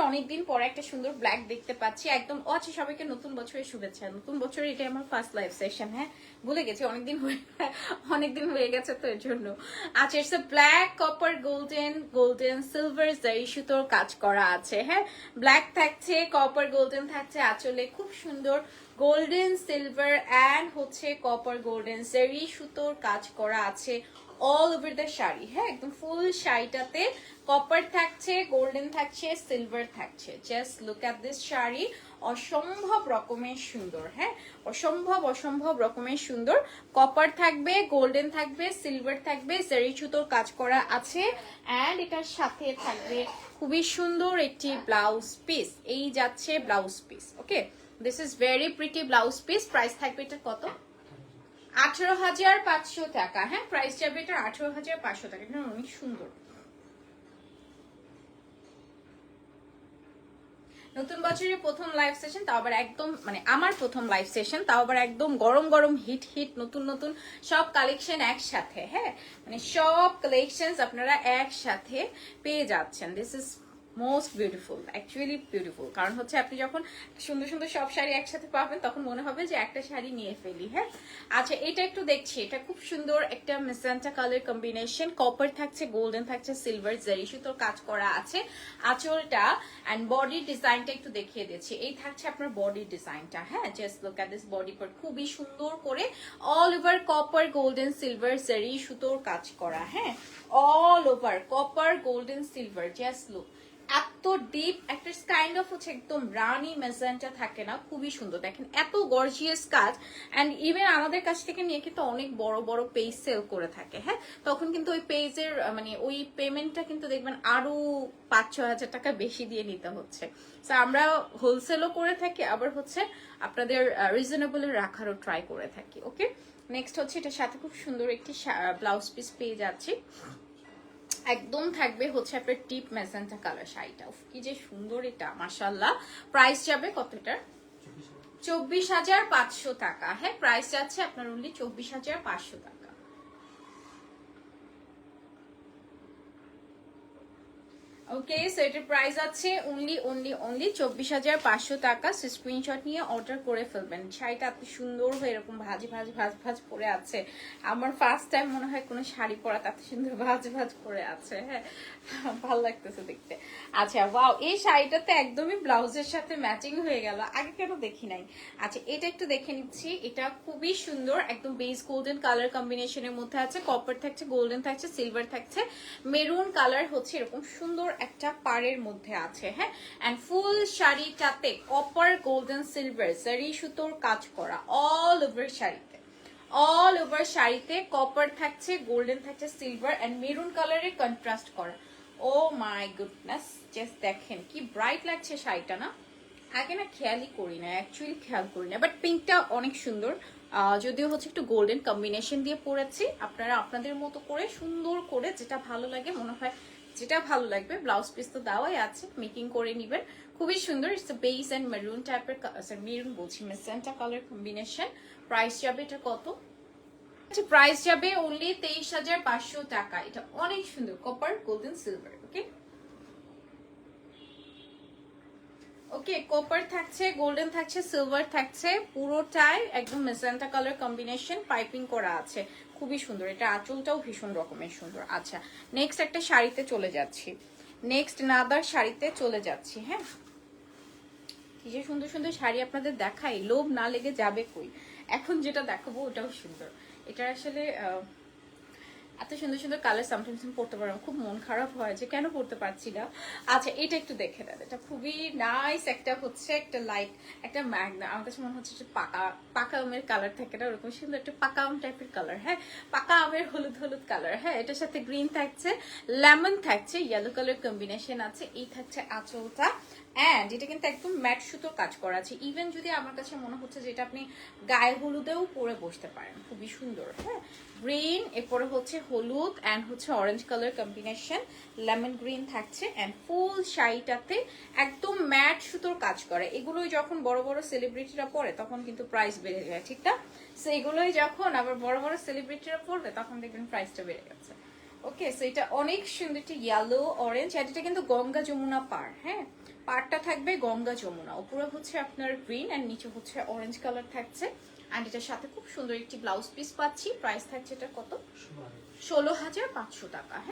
অনেকদিন পরে একটা সুন্দর ব্ল্যাক দেখতে পাচ্ছি। একদম, ও আচ্ছা সবাইকে নতুন বছরের শুভেচ্ছা। নতুন বছর এটা আমার ফার্স্ট লাইভ সেশন হ্যাঁ? ভুলে গেছি, অনেকদিন হয়ে অনেকদিন হয়ে গেছে তো এর জন্য। আচ্ছা black copper golden golden silver zari সুতোর কাজ করা আছে হ্যাঁ? ব্ল্যাক থাকছে কপার গোল্ডেন থাকছে, আঁচলে খুব সুন্দর গোল্ডেন সিলভার অ্যান্ড হচ্ছে কপার গোল্ডেন জারি সুতোর কাজ করা আছে। All over the sari. হ্যাঁ একদম ফুল শাড়িটাতে কপার থাকছে গোল্ডেন থাকছে সিলভার থাকছে। Just look at this sari. অসম্ভব রকমের সুন্দর হ্যাঁ? অসম্ভব অসম্ভব রকমের সুন্দর। কপার থাকবে গোল্ডেন থাকবে সিলভার থাকবে জারি সুতোর কাজ করা আছে। অ্যান্ড এটার সাথে থাকবে খুবই সুন্দর একটি ব্লাউজ পিস এই যাচ্ছে blouse piece okay this is very pretty blouse piece price থাকবে এটা কত? আঠারো হাজার পাঁচশো টাকা। হ্যাঁ প্রাইস যাবে এটা আঠারো হাজার পাঁচশো টাকা। অনেক সুন্দর। নতুন বছরের প্রথম লাইভ সেশন তাও আবার একদম মানে আমার প্রথম লাইভ সেশন তাও আবার একদম গরম গরম হিট হিট নতুন নতুন সব কালেকশন একসাথে হ্যাঁ? মানে সব কালেকশন আপনারা একসাথে পেয়ে যাচ্ছেন। This is most beautiful, actually beautiful. কারণ হচ্ছে আপনি যখন সুন্দর সুন্দর সব শাড়ি একসাথে পাবেন, তখন মনে হবে যে একটা শাড়ি নিয়ে ফেলি হ্যাঁ? আচ্ছা এটা একটু দেখছি। এটা খুব সুন্দর একটা মেসেন্টা কালার কম্বিনেশন কপার থাকছে গোল্ডেন থাকছে সিলভার জারি সুতোর কাজ করা আছে। আঁচলটা অ্যান্ড বডি ডিজাইনটা একটু দেখিয়ে দিচ্ছি। এই থাকছে আপনার বডি ডিজাইনটা হ্যাঁ? Just look at this body part খুবই সুন্দর করে all over copper golden silver zari সুতোর কাজ করা হ্যাঁ? All over copper golden silver just look এত ডিপ একটা কাইন্ড অফ হচ্ছে একদম রানি মেজেন্টা থাকে না, খুবই সুন্দর। দেখেন, এত গর্জিয়াস কাজ অ্যান্ড ইভেন আমাদের কাছ থেকে নিয়ে কিন্তু অনেক বড় বড় পেজ সেল করে থাকে হ্যাঁ? তখন কিন্তু ওই পেজের মানে ওই পেমেন্টটা কিন্তু দেখবেন আরও পাঁচ ছ হাজার টাকা বেশি দিয়ে নিতে হচ্ছে। তো আমরা হোলসেলও করে থাকি, আবার হচ্ছে আপনাদের রিজনেবল রাখারও ট্রাই করে থাকি ওকে নেক্সট হচ্ছে, এটার সাথে খুব সুন্দর একটি ব্লাউজ পিস পেয়ে যাচ্ছি। একদম থাকবে হচ্ছে আপনার টিপ মেসেন্টা কালার শাড়িটা। কি যে সুন্দর এটা মাসাল্লাহ প্রাইস যাবে কতটার? চব্বিশ হাজার। পাঁচশো টাকা। হ্যাঁ প্রাইস যাচ্ছে আপনার অনলি চব্বিশ হাজার পাঁচশো টাকা। ওকে সো এটার প্রাইস আছে অনলি অনলি অনলি চব্বিশ হাজার পাঁচশো টাকা। সো স্ক্রিনশট নিয়ে অর্ডার করে ফেলবেন। শাড়িটা এত সুন্দর হয়ে এরকম ভাজি, ভাজ ভাজ ভাজ পরে আছে। আমার ফার্স্ট টাইম মনে হয় কোনো শাড়ি পরা এত সুন্দর ভাজ ভাজ পরে আছে। হ্যাঁ ভালো লাগতেছে দেখতে। আচ্ছা ওয়াও এই শাড়িটাতে একদমই ব্লাউজের সাথে ম্যাচিং হয়ে গেল। আগে কেন দেখি নাই? আচ্ছা এটা একটু দেখে নিচ্ছি। এটা খুবই সুন্দর, একদম বেস গোল্ডেন কালার কম্বিনেশনের মধ্যে আছে। কপার থাকছে গোল্ডেন থাকছে সিলভার থাকছে। মেরুন কালার হচ্ছে এরকম সুন্দর একটা পাড়ের মধ্যে আছে হ্যাঁ? অ্যান্ড ফুল শাড়িটাতে কপার গোল্ডেন সিলভার জারি সুতোর কাজ করা অল ওভার শাড়িতে। অল ওভার শাড়িতে কপার থাকছে গোল্ডেন থাকছে সিলভার অ্যান্ড মেরুন কালারের কন্ট্রাস্ট করা। ও মাই গুডনেস জাস্ট দেখেন কি ব্রাইট লাগছে শাড়িটা না? আগে না খেয়ালই করি না অ্যাকচুয়ালি খেয়াল করি না বাট পিঙ্কটা অনেক সুন্দর। যদিও হচ্ছে একটু গোল্ডেন কম্বিনেশন দিয়ে পরেছি, আপনারা আপনাদের মতো করে সুন্দর করে যেটা ভালো লাগে মনে হয় যেটা ভালো লাগবে ব্লাউজ পিস তো দেওয়াই আছে মেকিং করে নিবেন। খুবই সুন্দর ইটস বেস অ্যান্ড মেরুন টাইপের মেরুন বলছি মেসেন্টা কালার কম্বিনেশন প্রাইস যাবে এটা কত? আচ্ছা প্রাইস যাবে অনলি তেইশ হাজার পাঁচশো টাকা। এটা অনেক সুন্দর copper golden silver okay okay copper থাকছে গোল্ডেন থাকছে সিলভার থাকছে, পুরোটাই একদম মেজেন্টা কালার কম্বিনেশন পাইপিং করা আছে। খুবই সুন্দর। এটা আঁচলটাও ভীষণ রকমের সুন্দর। আচ্ছা নেক্সট একটা শাড়িতে চলে যাচ্ছি। নেক্সট নাদার শাড়িতে চলে যাচ্ছি হ্যাঁ? কি যে সুন্দর সুন্দর শাড়ি আপনাদের দেখাই। লোভ না লেগে যাবে কই? এখন যেটা দেখাবো, ওটাও সুন্দর। এটা আসলে এত সুন্দর সুন্দর কালার সামটাইমস আমি পড়তে পারব খুব মন খারাপ হয় যে কেন পড়তে পারছি না। আচ্ছা এটা একটু দেখে দেন এটা খুবই নাইস একটা হচ্ছে একটা লাইট একটা ম্যাগনা আমার কাছে মনে হচ্ছে পাকা পাকা আমের কালার থাকে না, ওরকম সুন্দর একটা পাকা আম টাইপের কালার হ্যাঁ? পাকা আমের হলুদ হলুদ কালার হ্যাঁ? এটার সাথে গ্রিন থাকছে লেমন থাকছে ইয়েলো কালার কম্বিনেশন আছে, এই থাকছে আঁচলটা। অ্যান্ড এটা কিন্তু একদম ম্যাট সুতোর কাজ করা আছে। ইভেন যদি আমার কাছে মনে হচ্ছে যে এটা আপনি গায়ে হলুদেও পরে বসতে পারেন, খুবই সুন্দর হ্যাঁ? গ্রিন এরপরে হচ্ছে হলুদ অ্যান্ড হচ্ছে orange colour combination lemon green থাকছে অ্যান্ড ফুল শাড়িটাতে একদম ম্যাট সুতোর কাজ করে। এগুলোই যখন বড় বড় সেলিব্রিটিরা পরে, তখন কিন্তু প্রাইস বেড়ে যায়, ঠিক না? সো এগুলোই যখন আবার বড় বড় সেলিব্রিটিরা পরবে, তখন দেখবেন প্রাইসটা বেড়ে গেছে ওকে সো এটা অনেক সুন্দর একটি ইয়েলো অরেঞ্জ আর এটা কিন্তু গঙ্গা যমুনা পার হ্যাঁ? পাড়টা থাকবে গঙ্গা যমুনা। উপরে হচ্ছে আপনার গ্রিন অ্যান্ড নিচে হচ্ছে অরেঞ্জ কালার থাকছে। অ্যান্ড এটার সাথে খুব সুন্দর একটি ব্লাউজ পিস পাচ্ছি। প্রাইস থাকছে এটা কত? ষোলো হাজার। পাঁচশো টাকা। হ্যাঁ